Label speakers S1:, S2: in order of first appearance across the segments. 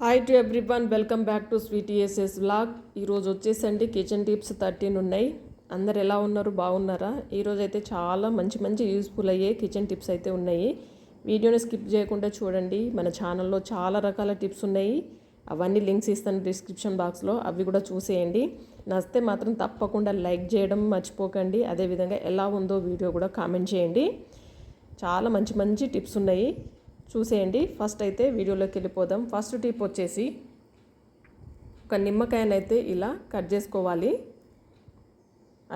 S1: Hi to everyone welcome back to sweet ESS vlog ఈరోజు వచ్చేసండి kitchen tips thirteen ఉన్నాయి. అందరు ఎలా ఉన్నారు? బాగున్నారా? ఈరోజు అయితే చాలా మంచి మంచి యూస్ఫుల్ అయ్యే కిచెన్ టిప్స్ అయితే ఉన్నాయి. వీడియోని స్కిప్ చేయకుండా చూడండి. మన ఛానల్లో చాలా రకాల టిప్స్ ఉన్నాయి. అవన్నీ లింక్స్ ఇస్తాను డిస్క్రిప్షన్ బాక్స్లో అవి కూడా చూసేయండి. నచ్చితే మాత్రం తప్పకుండా లైక్ చేయడం మర్చిపోకండి. అదేవిధంగా ఎలా ఉందో వీడియో కూడా కామెంట్ చేయండి. చాలా మంచి మంచి టిప్స్ ఉన్నాయి. చూసేయండి. ఫస్ట్ అయితే వీడియోలోకి వెళ్ళిపోదాం. ఫస్ట్ టిప్ వచ్చేసి ఒక నిమ్మకాయనైతే ఇలా కట్ చేసుకోవాలి.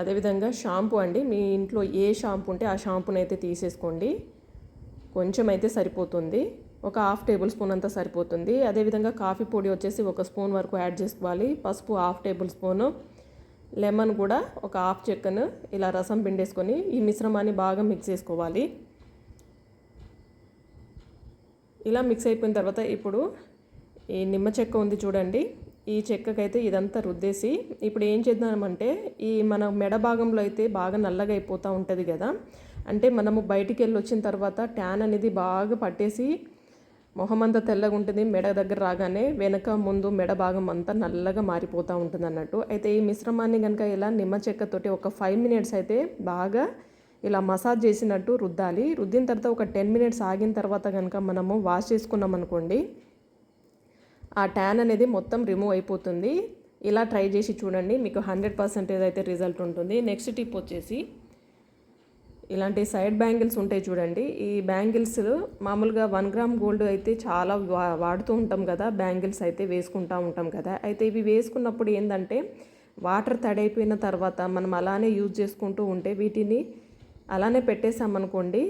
S1: అదేవిధంగా షాంపూ అండి. మీ ఇంట్లో ఏ షాంపూ ఉంటే ఆ షాంపూని అయితే తీసేసుకోండి. కొంచెం అయితే సరిపోతుంది. ఒక హాఫ్ టేబుల్ స్పూన్ అంతా సరిపోతుంది. అదేవిధంగా కాఫీ పొడి వచ్చేసి ఒక స్పూన్ వరకు యాడ్ చేసుకోవాలి. పసుపు హాఫ్ టేబుల్ స్పూను. లెమన్ కూడా ఒక హాఫ్ చెక్కను ఇలా రసం పిండేసుకొని ఈ మిశ్రమాన్ని బాగా మిక్స్ చేసుకోవాలి. ఇలా మిక్స్ అయిపోయిన తర్వాత ఇప్పుడు ఈ నిమ్మ చెక్క ఉంది చూడండి. ఈ చెక్కకైతే ఇదంతా రుద్దేసి ఇప్పుడు ఏం చేద్దామంటే ఈ మన మెడ భాగంలో అయితే బాగా నల్లగా అయిపోతూ ఉంటుంది కదా. అంటే మనము బయటికి వెళ్ళి వచ్చిన తర్వాత ట్యాన్ అనేది బాగా పట్టేసి మొహం అంతా తెల్లగా ఉంటుంది. మెడ దగ్గర రాగానే వెనక ముందు మెడ భాగం అంతా నల్లగా మారిపోతూ ఉంటుంది అన్నట్టు అయితే ఈ మిశ్రమాన్ని కనుక ఇలా నిమ్మ చెక్కతోటి ఒక ఫైవ్ మినిట్స్ అయితే బాగా ఇలా మసాజ్ చేసినట్టు రుద్దాలి. రుద్దిన తర్వాత ఒక టెన్ మినిట్స్ ఆగిన తర్వాత కనుక మనము వాష్ చేసుకున్నాం అనుకోండి ఆ ట్యాన్ అనేది మొత్తం రిమూవ్ అయిపోతుంది. ఇలా ట్రై చేసి చూడండి మీకు హండ్రెడ్ పర్సెంటేజ్ అయితే రిజల్ట్ ఉంటుంది. నెక్స్ట్ టిప్ వచ్చేసి ఇలాంటి సైడ్ బ్యాంగిల్స్ ఉంటాయి చూడండి. ఈ బ్యాంగిల్స్ మామూలుగా వన్ గ్రామ్ గోల్డ్ అయితే చాలా వా వాడుతూ ఉంటాం కదా. బ్యాంగిల్స్ అయితే వేసుకుంటూ ఉంటాం కదా. అయితే ఇవి వేసుకున్నప్పుడు ఏంటంటే వాటర్ తడైపోయిన తర్వాత మనం అలానే యూజ్ చేసుకుంటూ ఉంటే వీటిని అలానే పెట్టేసామనుకోండి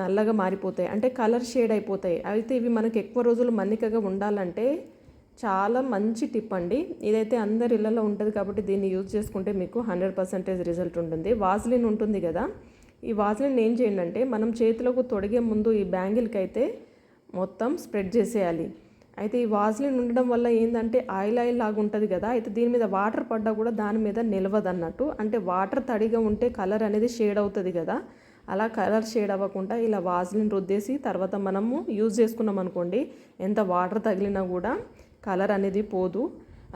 S1: నల్లగా మారిపోతాయి. అంటే కలర్ షేడ్ అయిపోతాయి. అయితే ఇవి మనకి ఎక్కువ రోజులు మన్నికగా ఉండాలంటే చాలా మంచి టిప్ అండి. ఇదైతే అందరి ఇళ్ళలో ఉంటుంది కాబట్టి దీన్ని యూజ్ చేసుకుంటే మీకు హండ్రెడ్ పర్సెంటేజ్ రిజల్ట్ ఉంటుంది. వాజ్లిన్ ఉంటుంది కదా. ఈ వాజ్లిన్ ఏం చేయండి అంటే మనం చేతిలోకి తొడిగే ముందు ఈ బ్యాంగిల్కి అయితే మొత్తం స్ప్రెడ్ చేసేయాలి. అయితే ఈ వాజ్లిన్ ఉండడం వల్ల ఏంటంటే ఆయిల్ ఆయిల్ లాగా ఉంటుంది కదా అయితే దీని మీద వాటర్ పడ్డా కూడా దాని మీద నిలవదు అన్నట్టు అంటే వాటర్ తడిగా ఉంటే కలర్ అనేది షేడ్ అవుతుంది కదా అలా కలర్ షేడ్ అవ్వకుండా ఇలా వాజ్లిన్ రుద్దేసి తర్వాత మనము యూజ్ చేసుకున్నాం అనుకోండి ఎంత వాటర్ తగిలినా కూడా కలర్ అనేది పోదు.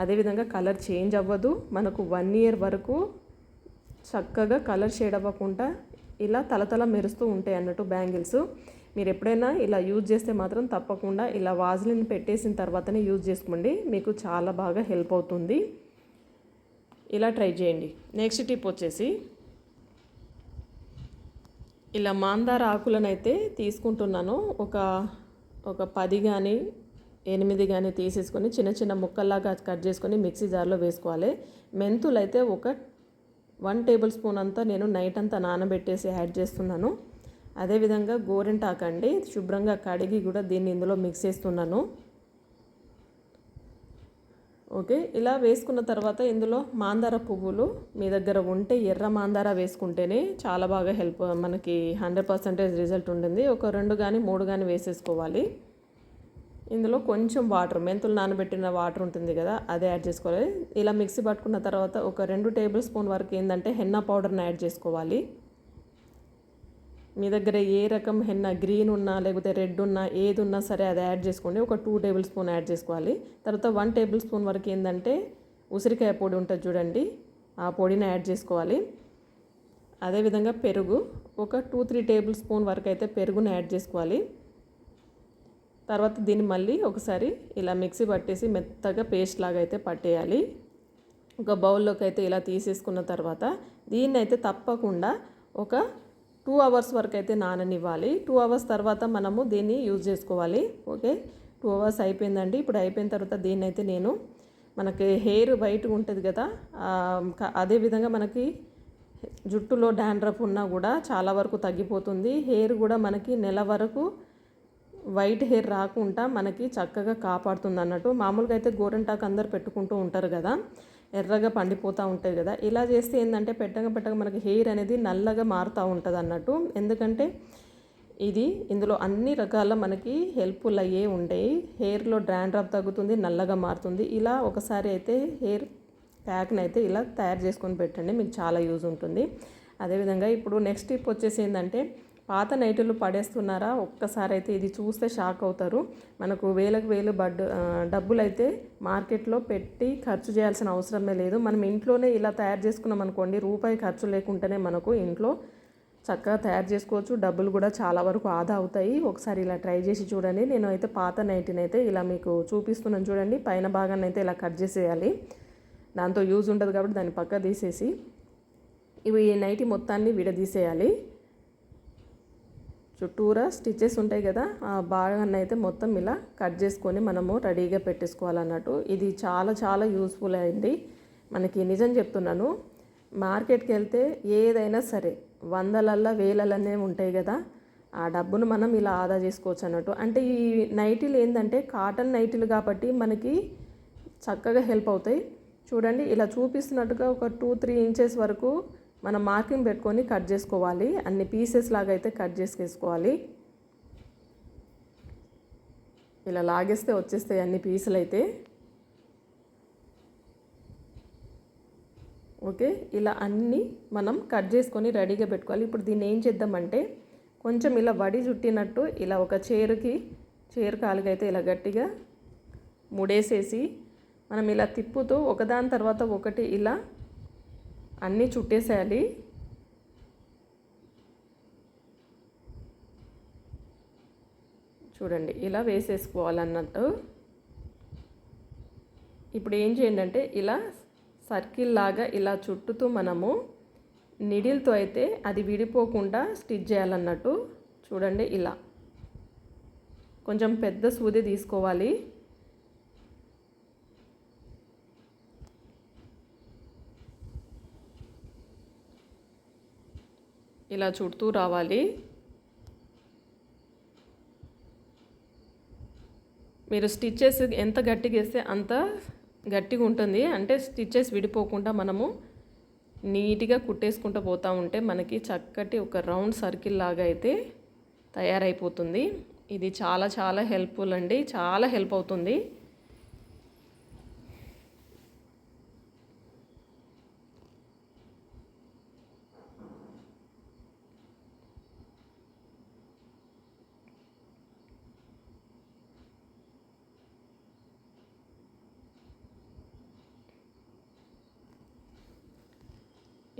S1: అదేవిధంగా కలర్ చేంజ్ అవ్వదు. మనకు వన్ ఇయర్ వరకు చక్కగా కలర్ షేడ్ అవ్వకుండా ఇలా తలతల మెరుస్తూ ఉంటాయి అన్నట్టు బ్యాంగిల్స్. మీరు ఎప్పుడైనా ఇలా యూజ్ చేస్తే మాత్రం తప్పకుండా ఇలా వాజ్లిన్ పెట్టేసిన తర్వాతనే యూజ్ చేసుకోండి. మీకు చాలా బాగా హెల్ప్ అవుతుంది. ఇలా ట్రై చేయండి. నెక్స్ట్ టిప్ వచ్చేసి ఇలా మాందార ఆకులనైతే తీసుకుంటున్నాను. ఒక ఒక పది కానీ ఎనిమిది కానీ తీసేసుకొని చిన్న చిన్న ముక్కల్లాగా కట్ చేసుకొని మిక్సీ జార్లో వేసుకోవాలి. మెంతులు అయితే ఒక వన్ టేబుల్ స్పూన్ అంతా నేను నైట్ అంతా నానబెట్టేసి యాడ్ చేస్తున్నాను. అదేవిధంగా గోరింటాకు అండి. శుభ్రంగా కడిగి కూడా దీన్ని ఇందులో మిక్స్ చేస్తున్నాను. ఓకే ఇలా వేసుకున్న తర్వాత ఇందులో మాందార పువ్వులు మీ దగ్గర ఉంటే ఎర్ర మాందార వేసుకుంటేనే చాలా బాగా హెల్ప్ మనకి హండ్రెడ్ పర్సెంటేజ్ రిజల్ట్ ఉంటుంది. ఒక రెండు కానీ మూడు కానీ వేసేసుకోవాలి. ఇందులో కొంచెం వాటర్ మెంతులు నానబెట్టిన వాటర్ ఉంటుంది కదా అదే యాడ్ చేసుకోవాలి. ఇలా మిక్సీ పట్టుకున్న తర్వాత ఒక రెండు టేబుల్ స్పూన్ వరకు ఏంటంటే హెన్నా పౌడర్ని యాడ్ చేసుకోవాలి. మీ దగ్గర ఏ రకం హెన్న గ్రీన్ ఉన్నా లేకపోతే రెడ్ ఉన్నా ఏది ఉన్నా సరే అది యాడ్ చేసుకోండి. ఒక టూ టేబుల్ స్పూన్ యాడ్ చేసుకోవాలి. తర్వాత వన్ టేబుల్ స్పూన్ వరకు ఏంటంటే ఉసిరికాయ పొడి ఉంటుంది చూడండి. ఆ పొడిని యాడ్ చేసుకోవాలి. అదేవిధంగా పెరుగు. ఒక టూ త్రీ టేబుల్ స్పూన్ వరకు అయితే పెరుగును యాడ్ చేసుకోవాలి. తర్వాత దీన్ని మళ్ళీ ఒకసారి ఇలా మిక్సీ పట్టేసి మెత్తగా పేస్ట్ లాగా అయితే పట్టేయాలి. ఒక బౌల్లోకి అయితే ఇలా తీసేసుకున్న తర్వాత దీన్ని అయితే తప్పకుండా ఒక టూ అవర్స్ వరకు అయితే నాననివ్వాలి. టూ అవర్స్ తర్వాత మనము దీన్ని యూజ్ చేసుకోవాలి. ఓకే? టూ అవర్స్ అయిపోయిందండి. ఇప్పుడు అయిపోయిన తర్వాత దీన్ని అయితే నేను మనకి హెయిర్ వైట్గా ఉంటుంది కదా అదేవిధంగా మనకి జుట్టులో డాండ్రఫ్ ఉన్నా కూడా చాలా వరకు తగ్గిపోతుంది. హెయిర్ కూడా మనకి నెల వరకు వైట్ హెయిర్ రాకుండా మనకి చక్కగా కాపాడుతుంది అన్నట్టు. మామూలుగా అయితే గోరంటాకు అందరు పెట్టుకుంటూ ఉంటారు కదా. ఎర్రగా పండిపోతూ ఉంటుంది కదా. ఇలా చేస్తే ఏంటంటే పెట్టగా పెట్టగా మనకి హెయిర్ అనేది నల్లగా మారుతూ ఉంటుంది అన్నట్టు. ఎందుకంటే ఇది ఇందులో అన్ని రకాల మనకి హెల్ప్ఫుల్ అయ్యే ఉంటాయి. హెయిర్లో డ్రాండ్రాప్ తగ్గుతుంది నల్లగా మారుతుంది. ఇలా ఒకసారి అయితే హెయిర్ ప్యాక్ని అయితే ఇలా తయారు చేసుకొని పెట్టండి మీకు చాలా యూజ్ ఉంటుంది. అదేవిధంగా ఇప్పుడు నెక్స్ట్ టిప్ వచ్చేసి ఏంటంటే పాత నైటులు పడేస్తున్నారా? ఒక్కసారి అయితే ఇది చూస్తే షాక్ అవుతారు. మనకు వేలకు వేలు బడ్ డబ్బులు అయితే మార్కెట్లో పెట్టి ఖర్చు చేయాల్సిన అవసరమే లేదు. మనం ఇంట్లోనే ఇలా తయారు చేసుకున్నాం అనుకోండి రూపాయి ఖర్చు లేకుండానే మనకు ఇంట్లో చక్కగా తయారు చేసుకోవచ్చు. డబ్బులు కూడా చాలా వరకు ఆదా అవుతాయి. ఒకసారి ఇలా ట్రై చేసి చూడండి. నేను అయితే పాత నైటీని అయితే ఇలా మీకు చూపిస్తున్నాను చూడండి. పైన భాగాన్ని అయితే ఇలా కట్ చేసేయాలి. దాంతో యూజ్ ఉండదు కాబట్టి దాన్ని పక్క తీసేసి ఇవి ఈ నైటీ మొత్తాన్ని విడదీసేయాలి. చుట్టూరా స్టిచెస్ ఉంటాయి కదా ఆ భాగాన్ని అయితే మొత్తం ఇలా కట్ చేసుకొని మనము రెడీగా పెట్టేసుకోవాలన్నట్టు. ఇది చాలా చాలా యూస్ఫుల్ అయింది. మనకి నిజం చెప్తున్నాను మార్కెట్కి వెళ్తే ఏదైనా సరే వందలల్లా వేలల్లనే ఉంటాయి కదా ఆ డబ్బును మనం ఇలా ఆదా చేసుకోవచ్చు అన్నట్టు. అంటే ఈ నైటీలు ఏంటంటే కాటన్ నైటీలు కాబట్టి మనకి చక్కగా హెల్ప్ అవుతాయి. చూడండి ఇలా చూపిస్తున్నట్టుగా ఒక టూ త్రీ ఇంచెస్ వరకు మనం మార్కింగ్ పెట్టుకొని కట్ చేసుకోవాలి. అన్ని పీసెస్ లాగా అయితే కట్ చేసుకేసుకోవాలి ఇలా లాగేస్తే వచ్చేస్తాయి అన్ని పీసులు అయితే. ఓకే? ఇలా అన్నీ మనం కట్ చేసుకొని రెడీగా పెట్టుకోవాలి. ఇప్పుడు దీన్ని ఏం చేద్దామంటే కొంచెం ఇలా వడి చుట్టినట్టు ఇలా ఒక చీరకి చీర కాలుగైతే ఇలా గట్టిగా ముడేసేసి మనం ఇలా తిప్పుతూ ఒకదాని తర్వాత ఒకటి ఇలా అన్నీ చుట్టేసేయాలి. చూడండి ఇలా వేసేసుకోవాలన్నట్టు. ఇప్పుడు ఏం చేయండి అంటే ఇలా సర్కిల్ లాగా ఇలా చుట్టుతూ మనము నిడిల్తో అయితే అది విడిపోకుండా స్టిచ్ చేయాలన్నట్టు. చూడండి ఇలా. కొంచెం పెద్ద సూది తీసుకోవాలి. ఇలా చుడుతూ రావాలి. మీరు స్టిచ్చెస్ ఎంత గట్టిగా వేస్తే అంత గట్టిగా ఉంటుంది. అంటే స్టిచ్చెస్ విడిపోకుండా మనము నీట్గా కుట్టేసుకుంటూ పోతూ ఉంటే మనకి చక్కటి ఒక రౌండ్ సర్కిల్ లాగా అయితే తయారైపోతుంది. ఇది చాలా చాలా హెల్ప్ఫుల్ అండి. చాలా హెల్ప్ అవుతుంది.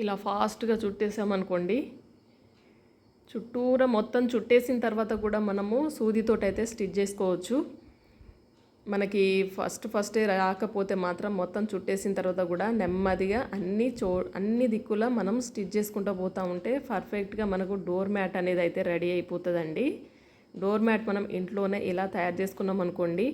S1: ఇలా ఫాస్ట్గా చుట్టేసామనుకోండి చుట్టూరా మొత్తం చుట్టేసిన తర్వాత కూడా మనము సూదితోటైతే స్టిచ్ చేసుకోవచ్చు. మనకి ఫస్ట్ ఫస్టే రాకపోతే మాత్రం మొత్తం చుట్టేసిన తర్వాత కూడా నెమ్మదిగా అన్ని చో అన్ని దిక్కులా మనం స్టిచ్ చేసుకుంటూ పోతూ ఉంటే పర్ఫెక్ట్గా మనకు డోర్ మ్యాట్ అనేది అయితే రెడీ అయిపోతుందండి. డోర్ మ్యాట్ మనం ఇంట్లోనే ఇలా తయారు చేసుకున్నాం అనుకోండి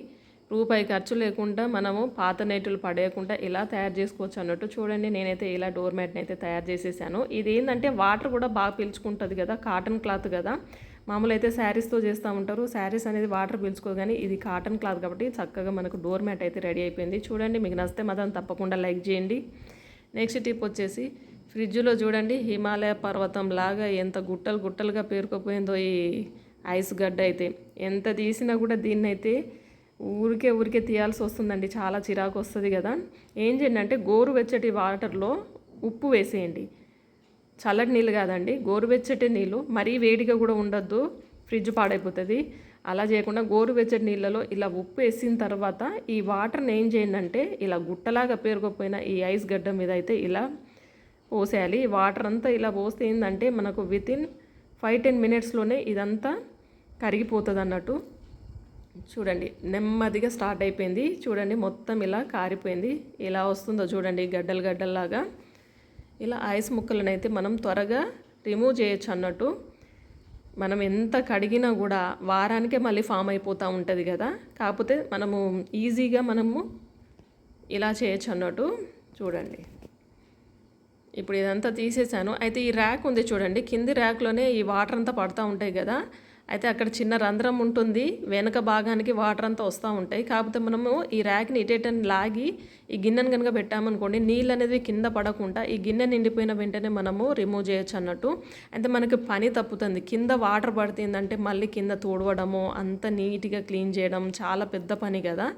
S1: రూపాయి ఖర్చు లేకుండా మనము పాత నెట్లు పడేయకుండా ఇలా తయారు చేసుకోవచ్చు అన్నట్టు చూడండి. నేనైతే ఇలా డోర్ మ్యాట్ని అయితే తయారు చేసేసాను. ఇది ఏంటంటే వాటర్ కూడా బాగా పీల్చుకుంటుంది కదా కాటన్ క్లాత్ కదా. మామూలు అయితే శారీస్తో చేస్తూ ఉంటారు. శారీస్ అనేది వాటర్ పీల్చుకోదు కానీ ఇది కాటన్ క్లాత్ కాబట్టి చక్కగా మనకు డోర్ మ్యాట్ అయితే రెడీ అయిపోయింది. చూడండి మీకు నచ్చితే మాత్రం తప్పకుండా లైక్ చేయండి. నెక్స్ట్ టిప్ వచ్చేసి ఫ్రిడ్జ్లో చూడండి హిమాలయ పర్వతం లాగా ఎంత గుట్టలు గుట్టలుగా పేరుకుపోయిందో ఈ ఐస్ గడ్డ అయితే. ఎంత తీసినా కూడా దీన్నైతే ఊరికే ఊరికే తీయాల్సి వస్తుందండి. చాలా చిరాకు వస్తుంది కదా. ఏం చేయండి అంటే గోరువెచ్చటి వాటర్లో ఉప్పు వేసేయండి. చల్లటి నీళ్ళు కాదండి. గోరువెచ్చటి నీళ్ళు మరీ వేడిగా కూడా ఉండొద్దు. ఫ్రిడ్జ్ పాడైపోతుంది. అలా చేయకుండా గోరువెచ్చటి నీళ్ళలో ఇలా ఉప్పు వేసిన తర్వాత ఈ వాటర్ని ఏం చేయండి అంటే ఇలా గుట్టలాగా పేరుకోపోయిన ఈ ఐస్ గడ్డ మీద అయితే ఇలా పోసేయాలి. ఈ వాటర్ అంతా ఇలా పోస్తే ఏంటంటే మనకు వితిన్ ఫైవ్ టెన్ మినిట్స్లోనే ఇదంతా కరిగిపోతుంది అన్నట్టు చూడండి నెమ్మదిగా స్టార్ట్ అయిపోయింది. చూడండి మొత్తం ఇలా కారిపోయింది. ఎలా వస్తుందో చూడండి గడ్డలు గడ్డల్లాగా. ఇలా ఐస్ ముక్కలను అయితే మనం త్వరగా రిమూవ్ చేయొచ్చు అన్నట్టు. మనం ఎంత కడిగినా కూడా వారానికే మళ్ళీ ఫామ్ అయిపోతూ ఉంటుంది కదా. కాకపోతే మనము ఈజీగా మనము ఇలా చేయొచ్చు అన్నట్టు చూడండి. ఇప్పుడు ఇదంతా తీసేసాను. అయితే ఈ ర్యాక్ ఉంది చూడండి కింది ర్యాక్లోనే ఈ వాటర్ అంతా పడుతూ ఉంటాయి కదా. అయితే అక్కడ చిన్న రంధ్రం ఉంటుంది. వెనక భాగానికి వాటర్ అంతా వస్తూ ఉంటాయి. కాకపోతే మనము ఈ ర్యాక్ని ఇటేటని లాగి ఈ గిన్నెను కనుక పెట్టామనుకోండి నీళ్ళు అనేది కింద పడకుండా ఈ గిన్నె నిండిపోయిన వెంటనే మనము రిమూవ్ చేయొచ్చు అన్నట్టు. అయితే మనకి పని తప్పుతుంది. కింద వాటర్ పడుతుందంటే మళ్ళీ కింద తోడవడము అంత నీట్గా క్లీన్ చేయడం చాలా పెద్ద పని కదా.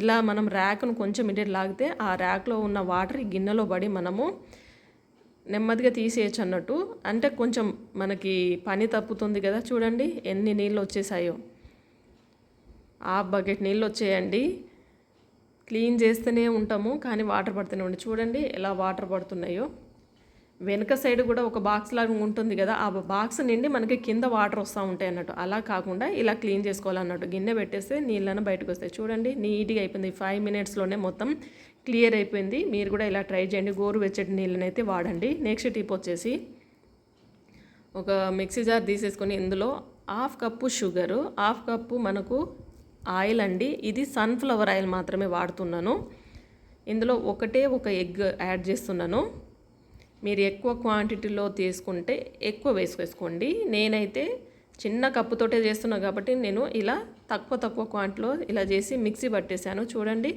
S1: ఇలా మనం ర్యాక్ను కొంచెం ఇటే లాగితే ఆ ర్యాక్లో ఉన్న వాటర్ ఈ గిన్నెలో పడి మనము నెమ్మదిగా తీసేయచ్చు అన్నట్టు. అంటే కొంచెం మనకి పని తప్పుతుంది కదా చూడండి ఎన్ని నీళ్ళు వచ్చేసాయో. హాఫ్ బకెట్ నీళ్ళు వచ్చేయండి. క్లీన్ చేస్తూనే ఉంటాము కానీ వాటర్ పడుతూనే ఉండి. చూడండి ఎలా వాటర్ పడుతున్నాయో. వెనక సైడ్ కూడా ఒక బాక్స్ లాగా ఉంటుంది కదా ఆ బాక్స్ నిండి మనకి కింద వాటర్ వస్తూ ఉంటాయి అన్నట్టు. అలా కాకుండా ఇలా క్లీన్ చేసుకోవాలన్నట్టు. గిన్నె పెట్టేస్తే నీళ్ళని బయటకు వస్తాయి. చూడండి నీట్గా అయిపోయింది. ఫైవ్ మినిట్స్లోనే మొత్తం క్లియర్ అయిపోయింది. మీరు కూడా ఇలా ట్రై చేయండి. గోరు వెచ్చటి నీళ్ళని అయితే వాడండి. నెక్స్ట్ టిప్ వచ్చేసి ఒక మిక్సీ జార్ తీసేసుకొని ఇందులో half cup sugar half cup మనకు ఆయిల్ అండి. ఇది సన్ఫ్లవర్ ఆయిల్ మాత్రమే వాడుతున్నాను. ఇందులో ఒకటే ఒక ఎగ్ యాడ్ చేస్తున్నాను. మీరు ఎక్కువ క్వాంటిటీలో తీసుకుంటే ఎక్కువ వేసుకేసుకోండి నేనైతే చిన్న కప్పుతోటే చేస్తున్నా కాబట్టి నేను ఇలా తక్కువ తక్కువ క్వాంటిటీలో ఇలా చేసి మిక్సీ పట్టేశాను. చూడండి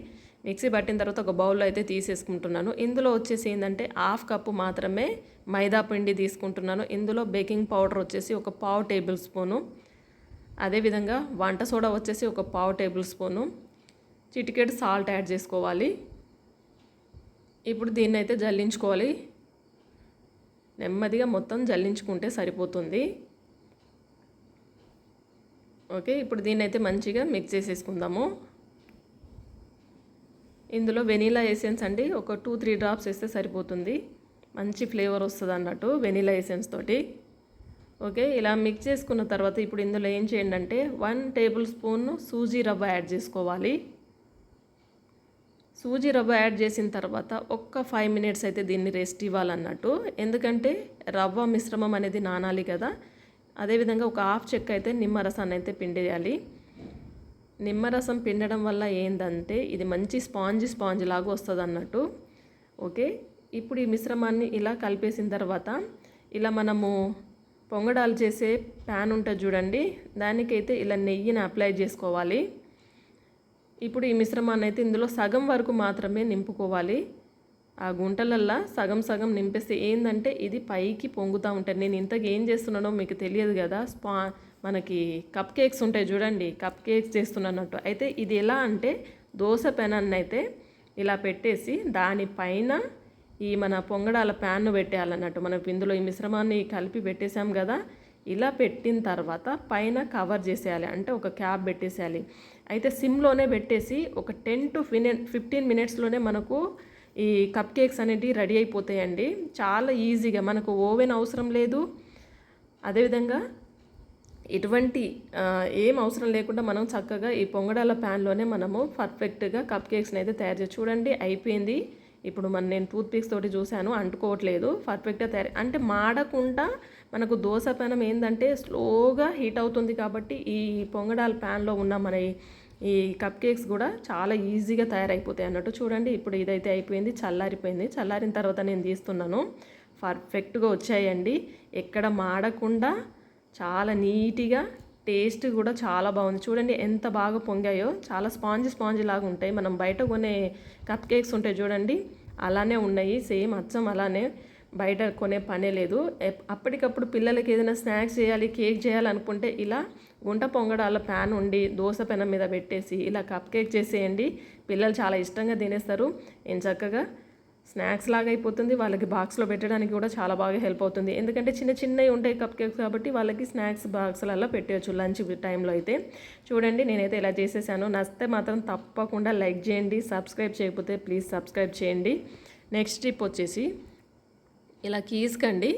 S1: మిక్సీ పట్టిన తర్వాత ఒక బౌల్లో అయితే తీసేసుకుంటున్నాను. ఇందులో వచ్చేసి ఏంటంటే హాఫ్ కప్పు మాత్రమే మైదా పిండి తీసుకుంటున్నాను. ఇందులో బేకింగ్ పౌడర్ వచ్చేసి ఒక పావు టేబుల్ స్పూను. అదేవిధంగా వంట సోడా వచ్చేసి ఒక పావు టేబుల్ స్పూను. చిటికెట్ సాల్ట్ యాడ్ చేసుకోవాలి. ఇప్పుడు దీన్ని అయితే జల్లించుకోవాలి. నెమ్మదిగా మొత్తం జల్లించుకుంటే సరిపోతుంది. ఓకే ఇప్పుడు దీన్ని అయితే మంచిగా మిక్స్ చేసేసుకుందాము. ఇందులో వెనీలా ఎసెన్స్ అండి. ఒక టూ త్రీ డ్రాప్స్ వేస్తే సరిపోతుంది. మంచి ఫ్లేవర్ వస్తుంది అన్నట్టు వెనీలా ఎసెన్స్ తోటి. ఓకే ఇలా మిక్స్ చేసుకున్న తర్వాత ఇప్పుడు ఇందులో ఏం చేయండి అంటే వన్ టేబుల్ స్పూన్ సూజీ రవ్వ యాడ్ చేసుకోవాలి. సూజీ రవ్వ యాడ్ చేసిన తర్వాత ఒక్క ఫైవ్ మినిట్స్ అయితే దీన్ని రెస్ట్ ఇవ్వాలన్నట్టు. ఎందుకంటే రవ్వ మిశ్రమం అనేది నానాలి కదా. అదేవిధంగా ఒక హాఫ్ చెక్క అయితే నిమ్మరసాన్ని అయితే పిండేయాలి. నిమ్మరసం పిండడం వల్ల ఏంటంటే ఇది మంచి స్పాంజ్ స్పాంజ్ లాగా వస్తుంది అన్నట్టు ఓకే? ఇప్పుడు ఈ మిశ్రమాన్ని ఇలా కలిపేసిన తర్వాత ఇలా మనము పొంగడాలు చేసే ప్యాన్ ఉంటుంది చూడండి. దానికైతే ఇలా నెయ్యిని అప్లై చేసుకోవాలి. ఇప్పుడు ఈ మిశ్రమాన్ని అయితే ఇందులో సగం వరకు మాత్రమే నింపుకోవాలి. ఆ గుంటలల్లా సగం సగం నింపేస్తే ఏంటంటే ఇది పైకి పొంగుతూ ఉంటుంది. నేను ఇంతకు ఏం చేస్తున్నానో మీకు తెలియదు కదా. స్పా మనకి కప్ కేక్స్ ఉంటాయి చూడండి కప్ కేక్స్ చేస్తున్నట్టు. అయితే ఇది ఎలా అంటే దోశ పెనాన్ని అయితే ఇలా పెట్టేసి దానిపైన ఈ మన పొంగడాల ప్యాన్ను పెట్టేయాలన్నట్టు. మనం ఇందులో ఈ మిశ్రమాన్ని కలిపి పెట్టేసాం కదా ఇలా పెట్టిన తర్వాత పైన కవర్ చేసేయాలి. అంటే ఒక క్యాప్ పెట్టేసేయాలి. అయితే సిమ్లోనే పెట్టేసి ఒక టెన్ టు ఫినె ఫిఫ్టీన్ మినిట్స్లోనే మనకు ఈ కప్ కేక్స్ అనేటివి రెడీ అయిపోతాయండి. చాలా ఈజీగా మనకు ఓవెన్ అవసరం లేదు. అదేవిధంగా ఎటువంటి ఏం అవసరం లేకుండా మనం చక్కగా ఈ పొంగడాల ప్యాన్లోనే మనము పర్ఫెక్ట్గా కప్ కేక్స్ని అయితే తయారు చేసి చూడండి అయిపోయింది. ఇప్పుడు మన నేను టూత్ పిక్స్ తోటి చూశాను అంటుకోవట్లేదు. పర్ఫెక్ట్గా తయారు అంటే మాడకుండా మనకు దోశ పెనం ఏంటంటే స్లోగా హీట్ అవుతుంది కాబట్టి ఈ పొంగడాల ప్యాన్లో ఉన్న మన ఈ కప్ కేక్స్ కూడా చాలా ఈజీగా తయారైపోతాయి అన్నట్టు చూడండి. ఇప్పుడు ఇదైతే అయిపోయింది చల్లారిపోయింది. చల్లారిన తర్వాత నేను తీస్తున్నాను. పర్ఫెక్ట్గా వచ్చాయండి. ఎక్కడ మాడకుండా చాలా నీట్గా టేస్ట్ కూడా చాలా బాగుంది. చూడండి ఎంత బాగా పొంగాయో. చాలా స్పాంజ్ స్పాంజ్ లాగా ఉంటాయి. మనం బయట కొనే కప్ కేక్స్ ఉంటాయి చూడండి. అలానే ఉన్నాయి. సేమ్ అచ్చం అలానే. బయట కొనే పనే లేదు. అప్పటికప్పుడు పిల్లలకి ఏదైనా స్నాక్స్ చేయాలి కేక్ చేయాలనుకుంటే ఇలా గుంట పొంగడాల ప్యాన్ ఉండి దోశ పెనం మీద పెట్టేసి ఇలా కప్ కేక్ చేసేయండి. పిల్లలు చాలా ఇష్టంగా తినేస్తారు. నేను చక్కగా స్నాక్స్ లాగా అయిపోతుంది వాళ్ళకి బాక్స్లో పెట్టడానికి కూడా చాలా బాగా హెల్ప్ అవుతుంది. ఎందుకంటే చిన్న చిన్నవి ఉంటాయి కప్ కేక్స్ కాబట్టి వాళ్ళకి స్నాక్స్ బాక్స్లలో పెట్టవచ్చు లంచ్ టైంలో అయితే. చూడండి నేనైతే ఇలా చేసేసాను. నచ్చితే మాత్రం తప్పకుండా లైక్ చేయండి సబ్స్క్రైబ్ చేయకపోతే ప్లీజ్ సబ్స్క్రైబ్ చేయండి. నెక్స్ట్ టిప్ వచ్చేసి ఇలా కీస్కండి.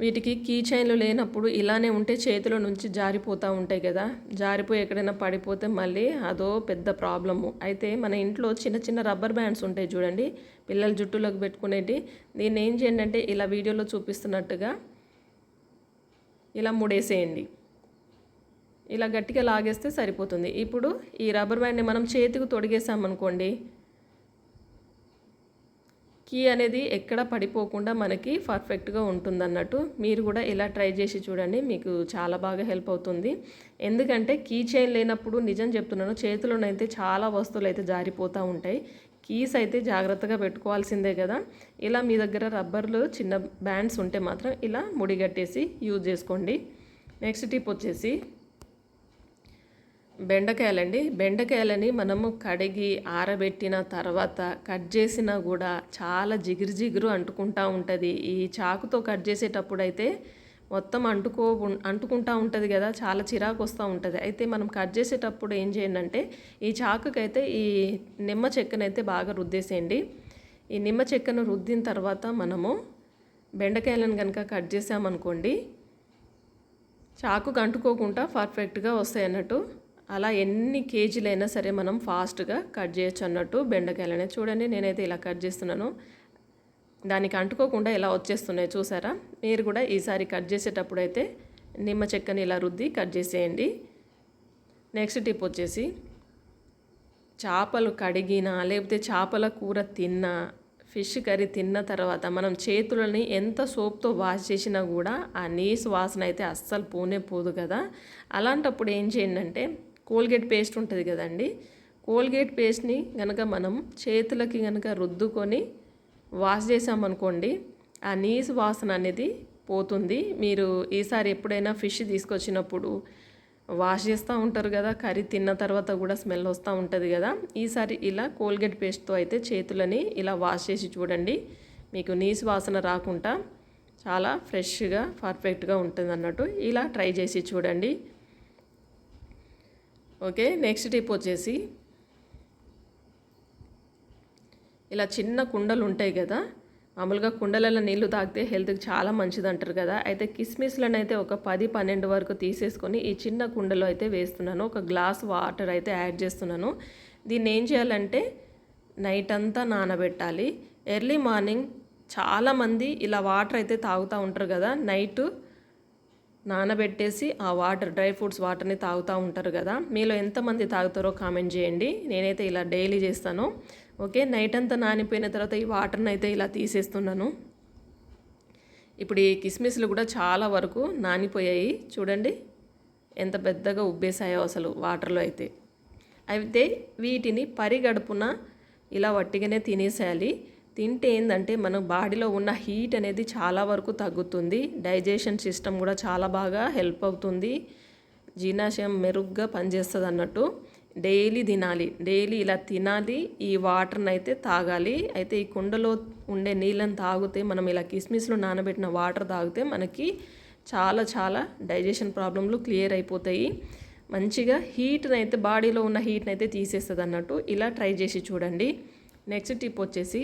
S1: వీటికి కీ చైన్లు లేనప్పుడు ఇలానే ఉంటే చేతిలో నుంచి జారిపోతూ ఉంటాయి కదా. జారిపోయి ఎక్కడైనా పడిపోతే మళ్ళీ అదో పెద్ద ప్రాబ్లము. అయితే మన ఇంట్లో చిన్న చిన్న రబ్బర్ బ్యాండ్స్ ఉంటాయి చూడండి. పిల్లల జుట్టులోకి పెట్టుకునేటి. దీన్ని ఏం చేయండి అంటే ఇలా వీడియోలో చూపిస్తున్నట్టుగా ఇలా ముడేసేయండి. ఇలా గట్టిగా లాగేస్తే సరిపోతుంది. ఇప్పుడు ఈ రబ్బర్ బ్యాండ్ని మనం చేతికి తొడిగేసామనుకోండి కీ అనేది ఎక్కడ పడిపోకుండా మనకి పర్ఫెక్ట్గా ఉంటుందన్నట్టు మీరు కూడా ఇలా ట్రై చేసి చూడండి మీకు చాలా బాగా హెల్ప్ అవుతుంది. ఎందుకంటే కీ చైన్ లేనప్పుడు నిజం చెప్తున్నాను చేతిలోనైతే చాలా వస్తువులు అయితే జారిపోతూ ఉంటాయి. కీస్ అయితే జాగ్రత్తగా పెట్టుకోవాల్సిందే కదా. ఇలా మీ దగ్గర రబ్బర్లు చిన్న బ్యాండ్స్ ఉంటే మాత్రం ఇలా ముడిగట్టేసి యూజ్ చేసుకోండి. నెక్స్ట్ టిప్ వచ్చేసి బెండకాయలండి. బెండకాయలని మనము కడిగి ఆరబెట్టిన తర్వాత కట్ చేసినా కూడా చాలా జిగురు జిగురు అంటుకుంటా ఉంటుంది. ఈ చాకుతో కట్ చేసేటప్పుడు అయితే మొత్తం అంటుకో అంటుకుంటా ఉంటుంది కదా చాలా చిరాకు వస్తూ ఉంటుంది. అయితే మనం కట్ చేసేటప్పుడు ఏం చేయండి అంటే ఈ చాకుకైతే ఈ నిమ్మ చెక్కనైతే బాగా రుద్దేసేయండి. ఈ నిమ్మ చెక్కను రుద్దిన తర్వాత మనము బెండకాయలను కనుక కట్ చేసామనుకోండి చాకుకు అంటుకోకుండా పర్ఫెక్ట్గా వస్తాయి అన్నట్టు అలా ఎన్ని కేజీలైనా సరే మనం ఫాస్ట్గా కట్ చేయొచ్చు అన్నట్టు బెండకాయలనే. చూడండి నేనైతే ఇలా కట్ చేస్తున్నాను. దానికి అంటుకోకుండా ఇలా వచ్చేస్తున్నాయి చూసారా? మీరు కూడా ఈసారి కట్ చేసేటప్పుడు అయితే నిమ్మ చెక్కని ఇలా రుద్ది కట్ చేసేయండి. నెక్స్ట్ టిప్ వచ్చేసి చేపలు కడిగినా లేకపోతే చేపల కూర తిన్నా ఫిష్ కర్రీ తిన్న తర్వాత మనం చేతులని ఎంత సోప్తో వాష్ చేసినా కూడా ఆ నీసు వాసన అయితే అస్సలు పోనే పోదు కదా. అలాంటప్పుడు ఏం చేయండి అంటే కోల్గేట్ పేస్ట్ ఉంటుంది కదండి. కోల్గేట్ పేస్ట్ని కనుక మనం చేతులకి కనుక రుద్దుకొని వాష్ చేసామనుకోండి ఆ నీసు వాసన అనేది పోతుంది. మీరు ఈసారి ఎప్పుడైనా ఫిష్ తీసుకొచ్చినప్పుడు వాష్ చేస్తూ ఉంటారు కదా కర్రీ తిన్న తర్వాత కూడా స్మెల్ వస్తూ ఉంటుంది కదా. ఈసారి ఇలా కోల్గేట్ పేస్ట్తో అయితే చేతులని ఇలా వాష్ చేసి చూడండి. మీకు నీసు వాసన రాకుండా చాలా ఫ్రెష్గా పర్ఫెక్ట్గా ఉంటుంది అన్నట్టు ఇలా ట్రై చేసి చూడండి. ఓకే నెక్స్ట్ టిప్ వచ్చేసి ఇలా చిన్న కుండలు ఉంటాయి కదా మామూలుగా కుండలలో నీళ్ళు తాగితే హెల్త్కి చాలా మంచిది అంటారు కదా. అయితే కిస్మిస్లను అయితే ఒక పది పన్నెండు వరకు తీసేసుకొని ఈ చిన్న కుండలో అయితే వేస్తున్నాను. ఒక గ్లాస్ వాటర్ అయితే యాడ్ చేస్తున్నాను. దీన్ని ఏం చేయాలంటే నైట్ అంతా నానబెట్టాలి. ఎర్లీ మార్నింగ్ చాలామంది ఇలా వాటర్ అయితే తాగుతూ ఉంటారు కదా నైట్ నానబెట్టేసి ఆ వాటర్ డ్రై ఫ్రూట్స్ వాటర్ని తాగుతూ ఉంటారు కదా. మీలో ఎంతమంది తాగుతారో కామెంట్ చేయండి. నేనైతే ఇలా డైలీ చేస్తాను. ఓకే నైట్ అంతా నానిపోయిన తర్వాత ఈ వాటర్ని అయితే ఇలా తీసేస్తున్నాను. ఇప్పుడు ఈ కిస్మిస్లు కూడా చాలా వరకు నానిపోయాయి. చూడండి ఎంత పెద్దగా ఉబ్బేసాయో అసలు వాటర్లో అయితే. అయితే వీటిని పరిగడుపున ఇలా వట్టిగానే తినేసేయాలి. తింటే ఏంటంటే మన బాడీలో ఉన్న హీట్ అనేది చాలా వరకు తగ్గుతుంది. డైజెషన్ సిస్టమ్ కూడా చాలా బాగా హెల్ప్ అవుతుంది. జీర్ణాశయం మెరుగ్గా పనిచేస్తుంది అన్నట్టు డైలీ తినాలి. డైలీ ఇలా తినాలి. ఈ వాటర్ని అయితే తాగాలి. అయితే ఈ కుండలో ఉండే నీళ్ళని తాగితే మనం ఇలా కిస్మిస్లో నానబెట్టిన వాటర్ తాగితే మనకి చాలా చాలా డైజెషన్ ప్రాబ్లంలు క్లియర్ అయిపోతాయి. మంచిగా హీట్ని అయితే బాడీలో ఉన్న హీట్ని అయితే తీసేస్తుంది అన్నట్టు ఇలా ట్రై చేసి చూడండి. నెక్స్ట్ టిప్ వచ్చేసి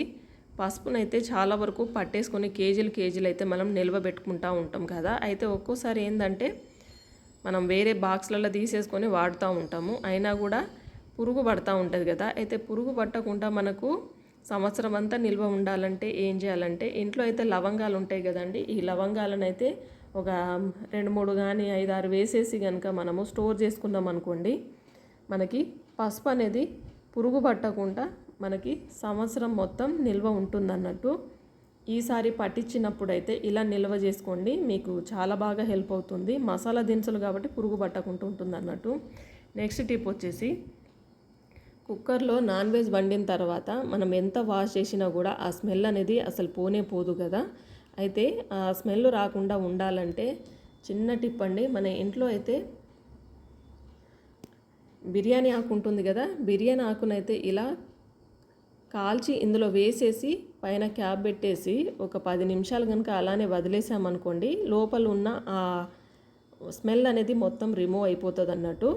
S1: పసుపునైతే చాలా వరకు పట్టేసుకొని కేజీలు కేజీలు అయితే మనం నిల్వ పెట్టుకుంటూ ఉంటాం కదా. అయితే ఒక్కోసారి ఏంటంటే మనం వేరే బాక్స్లలో తీసేసుకొని వాడుతూ ఉంటాము. అయినా కూడా పురుగు పడుతూ ఉంటుంది కదా. అయితే పురుగు పట్టకుండా మనకు సంవత్సరం అంతా నిల్వ ఉండాలంటే ఏం చేయాలంటే ఇంట్లో అయితే లవంగాలు ఉంటాయి కదండి. ఈ లవంగాలను అయితే ఒక రెండు మూడు కానీ ఐదు ఆరు వేసేసి కనుక మనము స్టోర్ చేసుకున్నాం అనుకోండి మనకి పసుపు అనేది పురుగు పట్టకుండా మనకి సంవత్సరం మొత్తం నిల్వ ఉంటుందన్నట్టు. ఈసారి పట్టించినప్పుడు అయితే ఇలా నిల్వ చేసుకోండి మీకు చాలా బాగా హెల్ప్ అవుతుంది. మసాలా దినుసులు కాబట్టి పురుగు పట్టకుండా ఉంటుంది అన్నట్టు నెక్స్ట్ టిప్ వచ్చేసి కుక్కర్లో నాన్ వెజ్ వండిన తర్వాత మనం ఎంత వాష్ చేసినా కూడా ఆ స్మెల్ అనేది అసలు పోనే పోదు కదా. అయితే ఆ స్మెల్ రాకుండా ఉండాలంటే చిన్న టిప్ అండి మన ఇంట్లో అయితే బిర్యానీ ఆకు ఉంటుంది కదా బిర్యానీ ఆకునైతే ఇలా కాల్చి ఇందులో వేసేసి పైన క్యాప్ పెట్టేసి ఒక పది నిమిషాలు కనుక అలానే వదిలేసామనుకోండి లోపల ఉన్న ఆ స్మెల్ అనేది మొత్తం రిమూవ్ అయిపోతుంది అన్నట్టు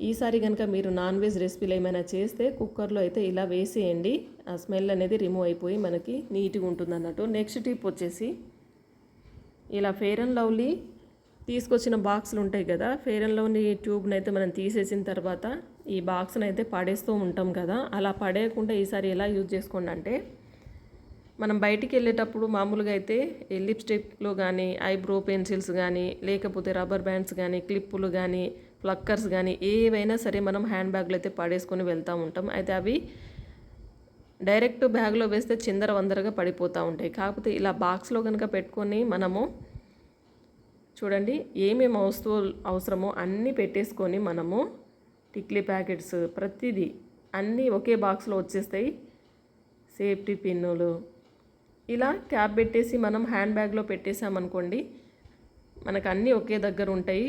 S1: ఈసారి కనుక మీరు నాన్ వెజ్ రెసిపీలు ఏమైనా చేస్తే కుక్కర్లో అయితే ఇలా వేసేయండి. ఆ స్మెల్ అనేది రిమూవ్ అయిపోయి మనకి నీట్గా ఉంటుంది అన్నట్టు నెక్స్ట్ టిప్ వచ్చేసి ఇలా ఫేర్ అండ్ లవ్లీ తీసుకొచ్చిన బాక్సులు ఉంటాయి కదా ఫేర్ అండ్ లవ్లీ ట్యూబ్ని అయితే మనం తీసేసిన తర్వాత ఈ బాక్స్ని అయితే పడేస్తూ ఉంటాం కదా అలా పడేయకుండా ఈసారి ఎలా యూజ్ చేసుకోండి అంటే మనం బయటికి వెళ్ళేటప్పుడు మామూలుగా అయితే లిప్స్టిక్లు కానీ ఐబ్రో పెన్సిల్స్ కానీ లేకపోతే రబ్బర్ బ్యాండ్స్ కానీ క్లిప్పులు కానీ ప్లక్కర్స్ కానీ ఏవైనా సరే మనం హ్యాండ్ బ్యాగ్లో అయితే పడేసుకొని వెళ్తూ ఉంటాం. అయితే అవి డైరెక్ట్ బ్యాగ్లో వేస్తే చిందర వందరగా పడిపోతూ ఉంటాయి. కాకపోతే ఇలా బాక్స్లో కనుక పెట్టుకొని మనము చూడండి ఏమేమి వస్తువులు అవసరమో అన్నీ పెట్టేసుకొని మనము టిక్లీ ప్యాకెట్స్ ప్రతిదీ అన్నీ ఒకే బాక్స్లో వచ్చేస్తాయి. సేఫ్టీ పిన్నులు. ఇలా క్యాప్ పెట్టేసి మనం హ్యాండ్ బ్యాగ్లో పెట్టేసామనుకోండి మనకు అన్నీ ఒకే దగ్గర ఉంటాయి.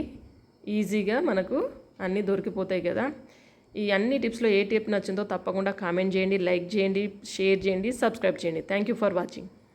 S1: ఈజీగా మనకు అన్నీ దొరికిపోతాయి కదా. ఈ అన్ని టిప్స్లో ఏ టిప్ నచ్చిందో తప్పకుండా కామెంట్ చేయండి లైక్ చేయండి షేర్ చేయండి సబ్స్క్రైబ్ చేయండి. Thank you for watching.